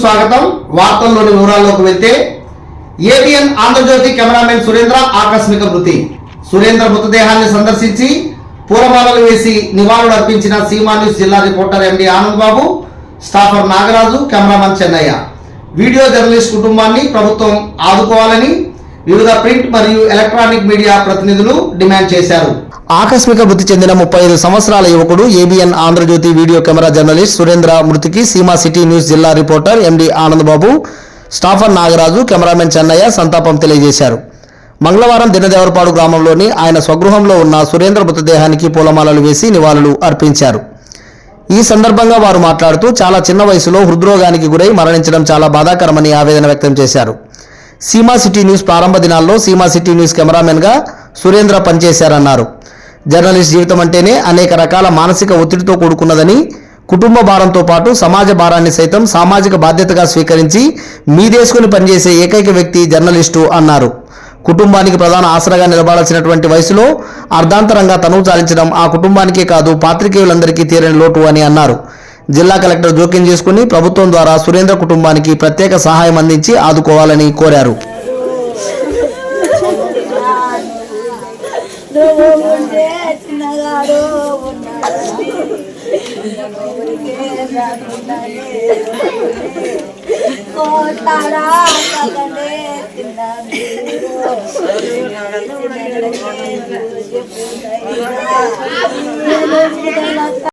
స్వాగతం. వార్తల్లోని వివరాల్లోకి వెళ్తే ఏబిఎన్ ఆంధ్రజ్యోతి కెమెరామెన్ సురేంద్ర ఆకస్మిక మృతి. సురేంద్ర మృతదేహాన్ని సందర్శించి పూలమాలలు వేసి నివాళులు అర్పించిన సీమా న్యూస్ జిల్లా reporter MD Anand Babu staffer Nagaraju cameraman Chennaiah. Video journalist కుటుంబాన్ని ప్రభుత్వం ఆదుకోవాలని వివిధ ప్రింట్ మరియు ఎలక్ట్రానిక్ మీడియా ప్రతినిధులు డిమాండ్ చేశారు. ఆకస్మిక మృతి చెందిన ముప్పై ఐదు సంవత్సరాల యువకుడు ABN Andhra Jyothy video camera journalist Surendra మృతికి సీమా సిటీ న్యూస్ జిల్లా reporter MD Anandababu staffer Nagaraju cameramen Chennaiah సంతాపం తెలియజేశారు. మంగళవారం దినదేవరపాడు గ్రామంలోని ఆయన స్వగృహంలో ఉన్న సురేంద్ర మృతదేహానికి పూలమాలలు వేసి నివాళులు అర్పించారు. ఈ సందర్భంగా వారు మాట్లాడుతూ చాలా చిన్న వయసులో హృద్రోగానికి గురై మరణించడం చాలా బాధాకరమని ఆవేదన వ్యక్తం చేశారు. సీమా సిటీ న్యూస్ ప్రారంభ దినాల్లో సీమా సిటీ న్యూస్ కెమెరామెన్గా సురేంద్ర పనిచేశారన్నారు. జర్నలిస్ట్ జీవితం అంటేనే అనేక రకాల మానసిక ఒత్తిడితో కూడుకున్నదని కుటుంబ భారంతో పాటు సమాజ భారాన్ని సైతం సామాజిక బాధ్యతగా స్వీకరించి మీదేసుకుని పనిచేసే ఏకైక వ్యక్తి జర్నలిస్టు అన్నారు. కుటుంబానికి ప్రధాన ఆసరాగా నిలబడాల్సినటువంటి వయసులో అర్ధాంతరంగా తనువు చాలించడం ఆ కుటుంబానికే కాదు పాత్రికేయులందరికీ తీరని లోటు అని అన్నారు. జిల్లా కలెక్టర్ జోక్యం చేసుకుని ప్రభుత్వం ద్వారా సురేంద్ర కుటుంబానికి ప్రత్యేక సహాయం అందించి ఆదుకోవాలని కోరారు. చిన్నగాడు ఉన్నాడని ఊరికే కోటాడా కదలే చిన్న